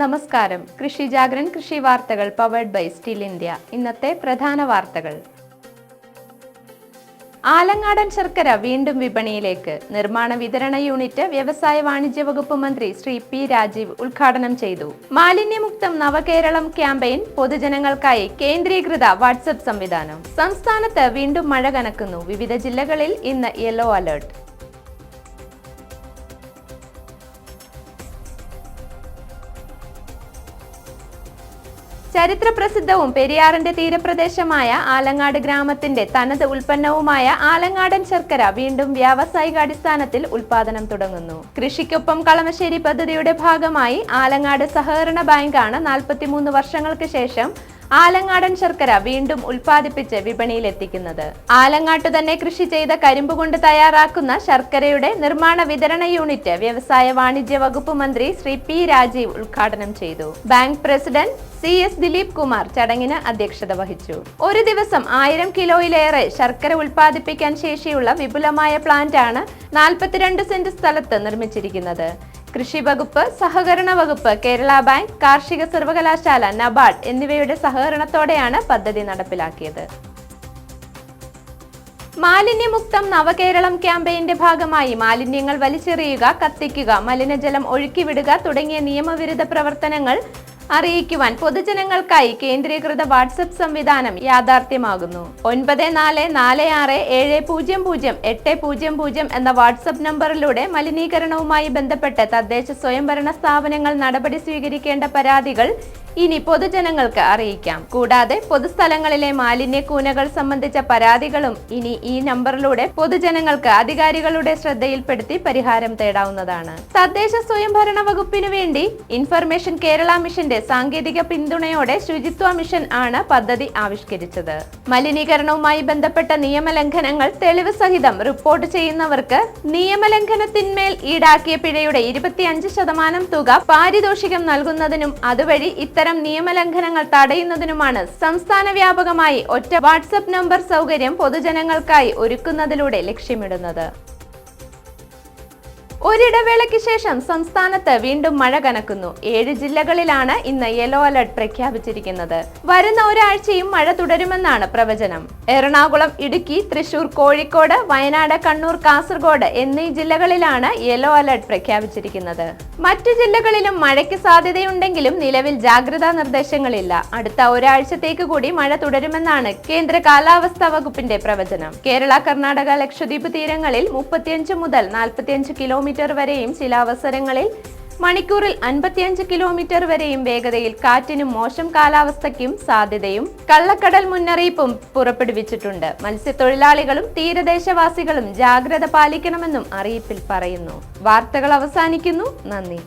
നമസ്കാരം. കൃഷി ജാഗ്രൻ കൃഷി വാർത്തകൾ പവേഡ് ബൈ സ്റ്റിൽ ഇന്ത്യ ഇന്നത്തെ പ്രധാന വാർത്തകൾ. ആലങ്ങാടൻ ശർക്കര വീണ്ടും വിപണിയിലേക്ക്. നിർമ്മാണ വിതരണ യൂണിറ്റ് വ്യവസായ വാണിജ്യ വകുപ്പ് മന്ത്രി ശ്രീ പി രാജീവ് ഉദ്ഘാടനം ചെയ്തു. മാലിന്യമുക്തം നവകേരളം ക്യാമ്പയിൻ പൊതുജനങ്ങൾക്കായി കേന്ദ്രീകൃത വാട്സപ്പ് സംവിധാനം. സംസ്ഥാനത്ത് വീണ്ടും മഴ കനക്കുന്നു. വിവിധ ജില്ലകളിൽ ഇന്ന് യെല്ലോ അലർട്ട് ചരിത്ര പ്രസിദ്ധവും പെരിയാറിന്റെ തീരപ്രദേശമായ ആലങ്ങാട് ഗ്രാമത്തിന്റെ തനത് ഉൽപ്പന്നവുമായ ആലങ്ങാടൻ ശർക്കര വീണ്ടും വ്യാവസായികാടിസ്ഥാനത്തിൽ ഉൽപാദനം തുടങ്ങുന്നു. കൃഷിക്കൊപ്പം കളമശ്ശേരി പദ്ധതിയുടെ ഭാഗമായി ആലങ്ങാട് സഹകരണ ബാങ്കാണ് നാൽപ്പത്തിമൂന്ന് വർഷങ്ങൾക്ക് ശേഷം ആലങ്ങാടൻ ശർക്കര വീണ്ടും ഉൽപ്പാദിപ്പിച്ച് വിപണിയിലെത്തിക്കുന്നത്. ആലങ്ങാട്ടു തന്നെ കൃഷി ചെയ്ത കരിമ്പ് കൊണ്ട് തയ്യാറാക്കുന്ന ശർക്കരയുടെ നിർമ്മാണ വിതരണ യൂണിറ്റ് വ്യവസായ വാണിജ്യ വകുപ്പ് മന്ത്രി ശ്രീ പി രാജീവ് ഉദ്ഘാടനം ചെയ്തു. Bank president C S Dileep Kumar ചടങ്ങിന് അധ്യക്ഷത വഹിച്ചു. ഒരു ദിവസം ആയിരം കിലോയിലേറെ ശർക്കര ഉൽപ്പാദിപ്പിക്കാൻ ശേഷിയുള്ള വിപുലമായ പ്ലാന്റാണ് നാൽപ്പത്തിരണ്ട് സെന്റ് സ്ഥലത്ത് നിർമ്മിച്ചിരിക്കുന്നത്. കൃഷി വകുപ്പ് സഹകരണ വകുപ്പ് കേരള ബാങ്ക് കാർഷിക സർവകലാശാല നബാർഡ് എന്നിവയുടെ സഹകരണത്തോടെയാണ് പദ്ധതി നടപ്പിലാക്കിയത്. മാലിന്യമുക്തം നവകേരളം ക്യാമ്പയിന്റെ ഭാഗമായി മാലിന്യങ്ങൾ വലിച്ചെറിയുക കത്തിക്കുക മലിനജലം ഒഴുക്കിവിടുക തുടങ്ങിയ നിയമവിരുദ്ധ പ്രവർത്തനങ്ങൾ അറിയിക്കുവാൻ പൊതുജനങ്ങൾക്കായി കേന്ദ്രീകൃത വാട്സപ്പ് സംവിധാനം യാഥാർത്ഥ്യമാകുന്നു. ഒൻപത് നാല് നാല് ആറ് ഏഴ് പൂജ്യം പൂജ്യം എട്ട് പൂജ്യം പൂജ്യം എന്ന വാട്സപ്പ് നമ്പറിലൂടെ മലിനീകരണവുമായി ബന്ധപ്പെട്ട് തദ്ദേശ സ്വയംഭരണ സ്ഥാപനങ്ങൾ നടപടി സ്വീകരിക്കേണ്ട പരാതികൾ ഇനി പൊതുജനങ്ങൾക്ക് അറിയിക്കാം. കൂടാതെ പൊതുസ്ഥലങ്ങളിലെ മാലിന്യ കൂനകൾ സംബന്ധിച്ച പരാതികളും ഇനി ഈ നമ്പറിലൂടെ പൊതുജനങ്ങൾക്ക് അധികാരികളുടെ ശ്രദ്ധയിൽപ്പെടുത്തി പരിഹാരം തേടാവുന്നതാണ്. തദ്ദേശ സ്വയംഭരണ വകുപ്പിനു വേണ്ടി ഇൻഫർമേഷൻ കേരള മിഷന്റെ സാങ്കേതിക പിന്തുണയോടെ ശുചിത്വ മിഷൻ ആണ് പദ്ധതി ആവിഷ്കരിച്ചത്. മലിനീകരണവുമായി ബന്ധപ്പെട്ട നിയമലംഘനങ്ങൾ തെളിവ് സഹിതം റിപ്പോർട്ട് ചെയ്യുന്നവർക്ക് നിയമലംഘനത്തിന്മേൽ ഈടാക്കിയ പിഴയുടെ ഇരുപത്തിയഞ്ച് ശതമാനം തുക പാരിതോഷികം നൽകുന്നതിനും അതുവഴി ഇത്തരം നിയമലംഘനങ്ങൾ തടയുന്നതിനുമാണ് സംസ്ഥാന വ്യാപകമായി ഒറ്റ വാട്സപ്പ് നമ്പർ സൗകര്യം പൊതുജനങ്ങൾക്കായി ഒരുക്കുന്നതിലൂടെ ലക്ഷ്യമിടുന്നത്. ഒരിടവേളയ്ക്ക് ശേഷം സംസ്ഥാനത്ത് വീണ്ടും മഴ കനക്കുന്നു. ഏഴ് ജില്ലകളിലാണ് ഇന്ന് യെല്ലോ അലർട്ട് പ്രഖ്യാപിച്ചിരിക്കുന്നത്. വരുന്ന ഒരാഴ്ചയും മഴ തുടരുമെന്നാണ് പ്രവചനം. എറണാകുളം ഇടുക്കി തൃശൂർ കോഴിക്കോട് വയനാട് കണ്ണൂർ കാസർഗോഡ് എന്നീ ജില്ലകളിലാണ് യെല്ലോ അലർട്ട് പ്രഖ്യാപിച്ചിരിക്കുന്നത്. മറ്റു ജില്ലകളിലും മഴയ്ക്ക് സാധ്യതയുണ്ടെങ്കിലും നിലവിൽ ജാഗ്രതാ നിർദ്ദേശങ്ങളില്ല. അടുത്ത ഒരാഴ്ചത്തേക്ക് കൂടി മഴ തുടരുമെന്നാണ് കേന്ദ്ര കാലാവസ്ഥാ വകുപ്പിന്റെ പ്രവചനം. കേരള കർണാടക ലക്ഷദ്വീപ് തീരങ്ങളിൽ മുപ്പത്തിയഞ്ച് മുതൽ നാൽപ്പത്തിയഞ്ച് കിലോമീറ്റർ വരെയും ചില അവസരങ്ങളിൽ മണിക്കൂറിൽ അൻപത്തിയഞ്ച് കിലോമീറ്റർ വരെയും വേഗതയിൽ കാറ്റിനും മോശം കാലാവസ്ഥയ്ക്കും സാധ്യതയും കള്ളക്കടൽ മുന്നറിയിപ്പും പുറപ്പെടുവിച്ചിട്ടുണ്ട്. മത്സ്യത്തൊഴിലാളികളും തീരദേശവാസികളും ജാഗ്രത പാലിക്കണമെന്നും അറിയിപ്പിൽ പറയുന്നു. വാർത്തകൾ അവസാനിക്കുന്നു. നന്ദി.